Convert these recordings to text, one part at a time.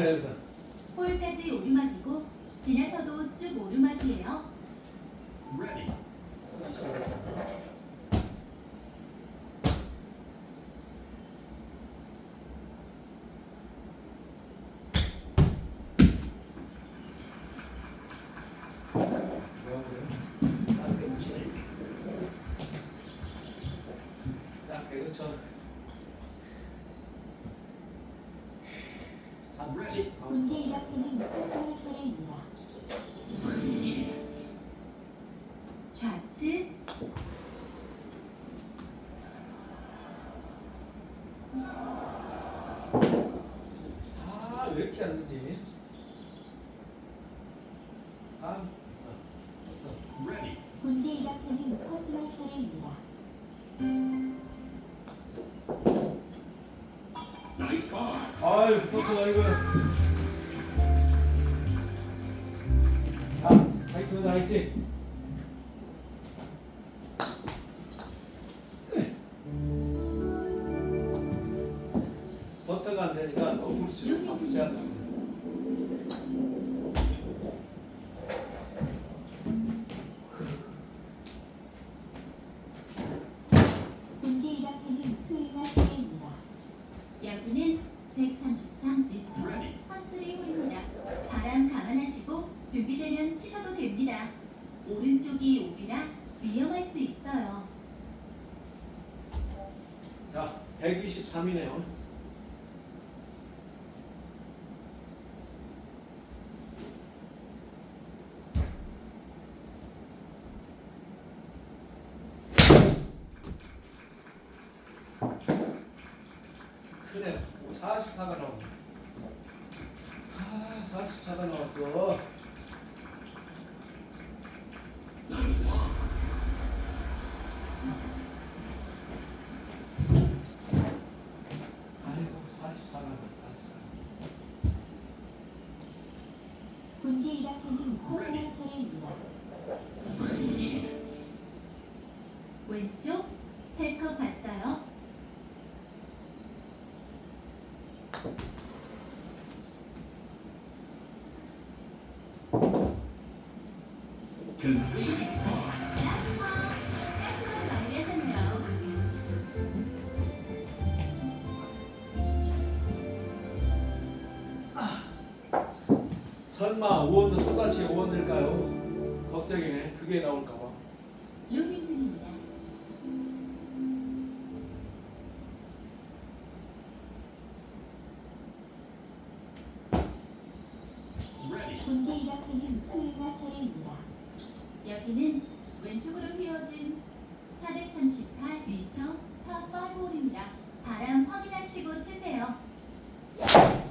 여기서. 홀까지 오르막이고 지나서도 쭉 오르막이에요. Ready. 너버려. 짧게 붙이네. 짧게 그쳐. 자, 묻지. 어. 군대 일학생은 커트할 차례입니다. 좌측, 아, 왜 이렇게. 어, Ready. 군대 일학생은 커트할 차례입니다. 아유, 포트가 이거. 자, 화이팅, 화이팅. 부르치고 바쁘지 않았어요. 군대 일학생은 수위가 차례입니다. 여기는 133m Ready. 파스리 홀입니다. 바람 감안하시고 준비되면 치셔도 됩니다. 오른쪽이 오비라 위험할 수 있어요. 자, 123이네요. 크네. 44가 나오네. 아, 44가 나왔어. 아이고, 44가 나왔다. 군대 일학생은 커트할 차례입니다. 왼쪽 세컵 봤어요. Concede car. 야호! 깔끔하게 마무리하셨네요. 설마 5원도 또다시 5원 들까요? 걱정이네. 그게 나올까봐. よ。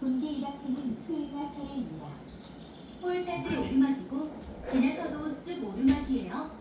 군대 일학생은 수위가 차례입니다. 홀까지 오르막이고 지나서도 쭉 오르막이에요.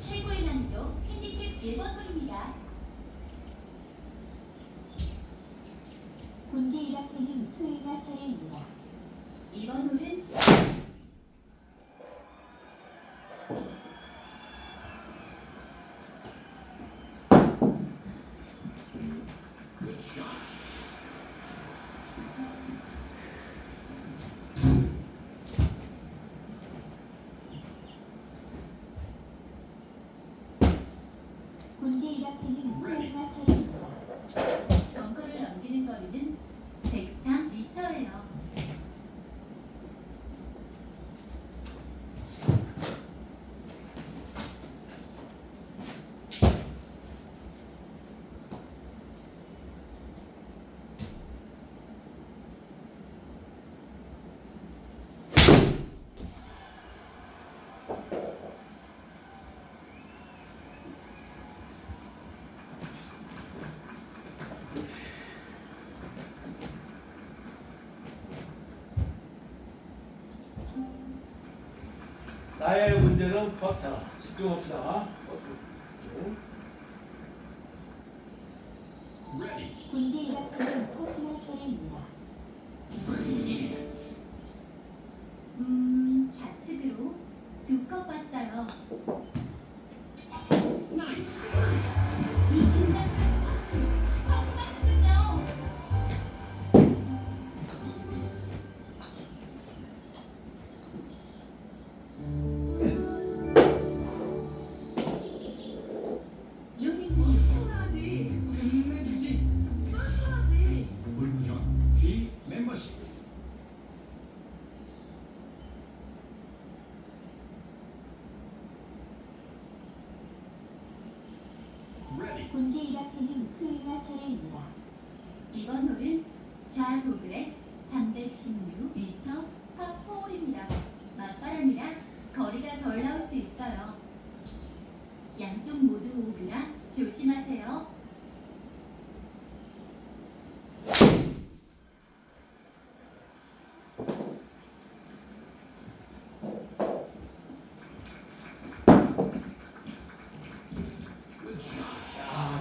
최고의 난이도 핸디캡 1번 홀입니다. 군대 이라크는 수행할 차례입니다. 이번 홀은 군대 이라크는 수행할 차례입니다. 벙커를 넘기는 거리는 103m예요. 나의 문제는 버텨. 집중합시다. Ready. 군대 이라크는 수행할 차례입니다. 이번 홀은 좌도그의 316m 파4홀입니다. 맞바람이라 거리가 덜 나올 수 있어요. 양쪽 모두 오비라 조심하세요. Good shot.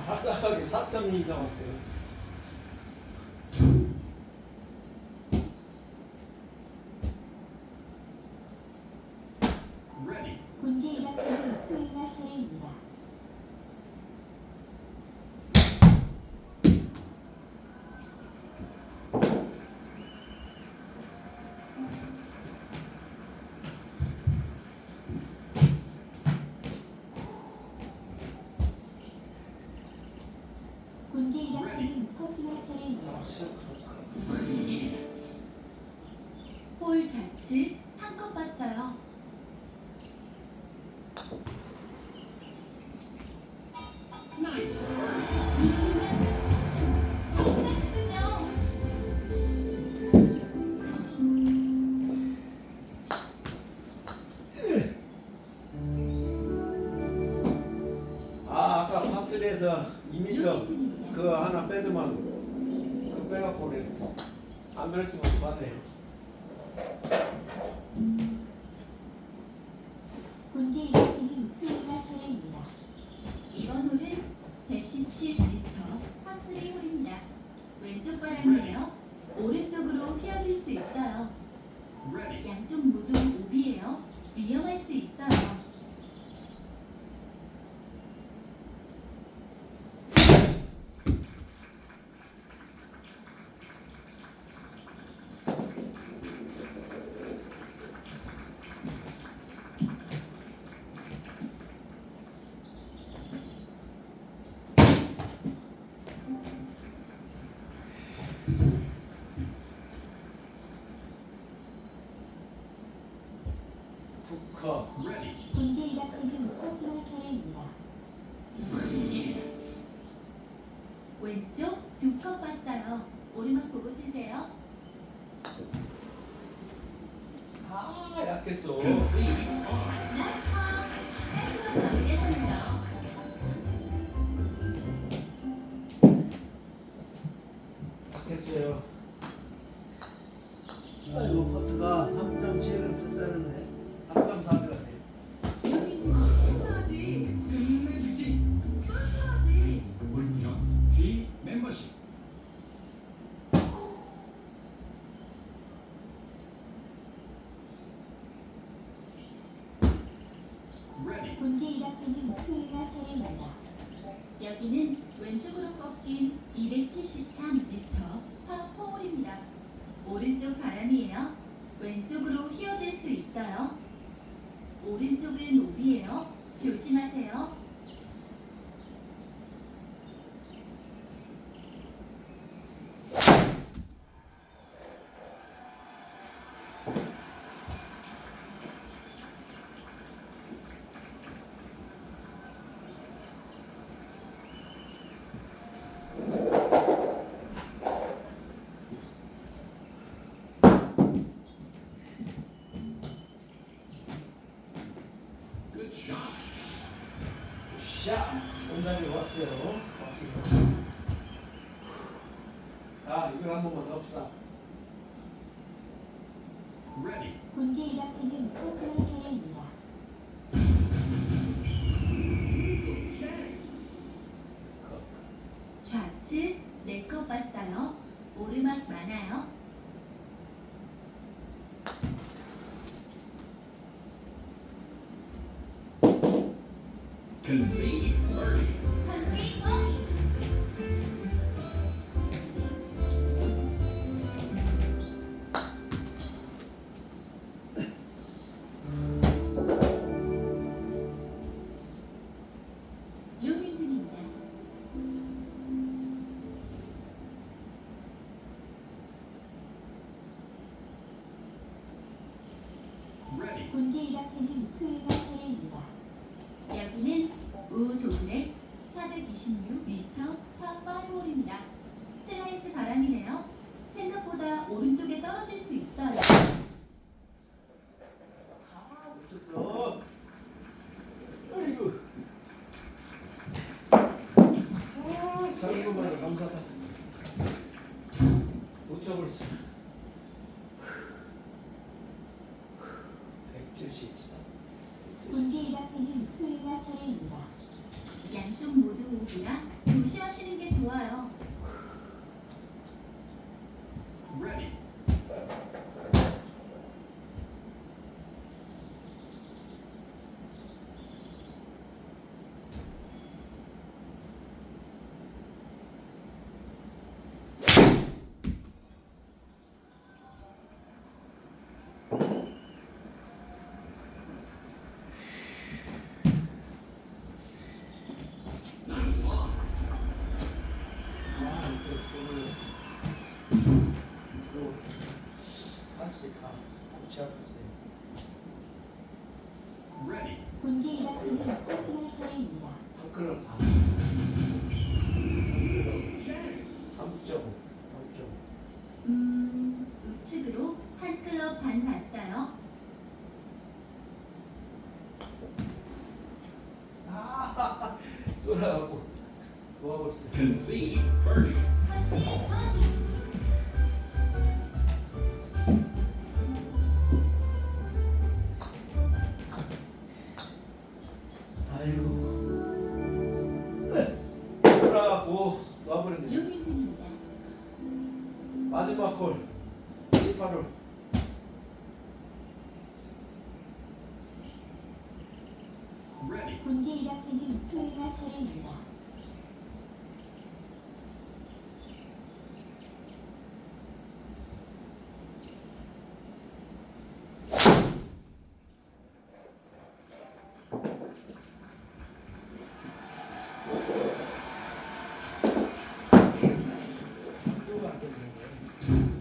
야, 발사하게 4.2 남았어요. Ready. 군대 이라크는 수행할 차례입니다. 군대 이라크는 퍼팅할 차례입니다. 홀 좌측 한컵 봤어요. 그거 하나 뺏으면 그 빼갖고 그래. 안 그랬으면 맞네. 군대 이라크는 수행할 차례입니다. 이번 홀은 117m 파3 홀입니다. 왼쪽 바람이에요. 오른쪽으로 휘어질 수 있어요. Ready. 양쪽 모두 오비예요. 위험할 수 있어요. 이라크는 차례입니다. 왼쪽 두컵 봤어요. 오르막 보고 치세요. 아 약했어. Concede. Ready. 본계 이라크님 수위가 차례입니다. 여기는 왼쪽으로 꺾인 273m 파4홀입니다. 오른쪽 바람이에요. 왼쪽으로 휘어질 수 있어요. 오른쪽은 오비예요. 조심하세요. Good shot. 샤! 손잡이 왔어요. 아, 이걸 한 번만 더 합시다. Ready. 본계 이라크님 포크할 차례입니다. 좌측 네컵 봤어요. 오르막 많아요. Concede 아, 놓쳤어. 아이고. 아, 사는 것마다 감사하다. 놓쳐버렸어. 170. 본계 이라크님 수위가 차례입니다. 양쪽 모두 오비라 조심하시는 게 좋아요. Ready. Nice lob. 아, 이거 손을. 또, 사실 다 고치 앞에 있어요. 본계 이라크님 포크할 차례입니다. 한클럽 반. Eagle check. 3.5. 3.5. 음, 우측으로 한 클럽 반. 아, 모아버렸어요. Concede birdie. 놔버렸네. 용인중입니다. 마지막 콜. 18홀. Ready. 본계 이라크님 수위가 차례입니다. 또안 되는 거예요.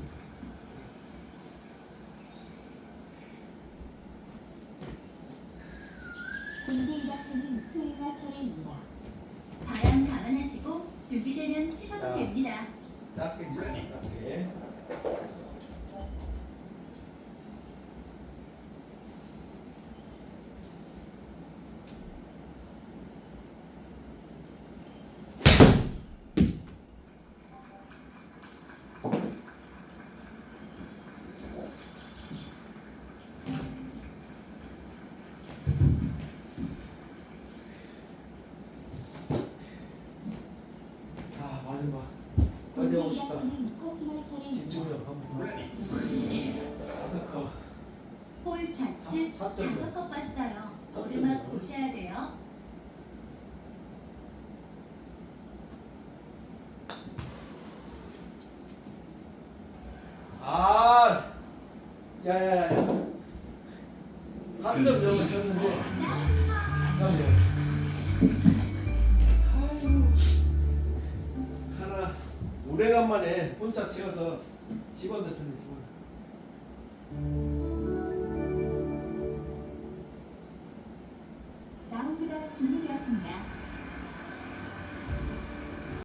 본계 이라크님 수위가 차례입니다. 바람 감안하시고 준비되면 치셔도 자. 됩니다. 작게 치자. 작게. 자 마지막. 차례입니다. 집중력 한번. 컵. 홀 좌측 사- 사점이요. 다섯 컵 봤어요. 오르막 보셔야 돼요. 아, 야야야. 4점 넘어 쳤는데. 아이고. 치어서 10원 됐네 10원.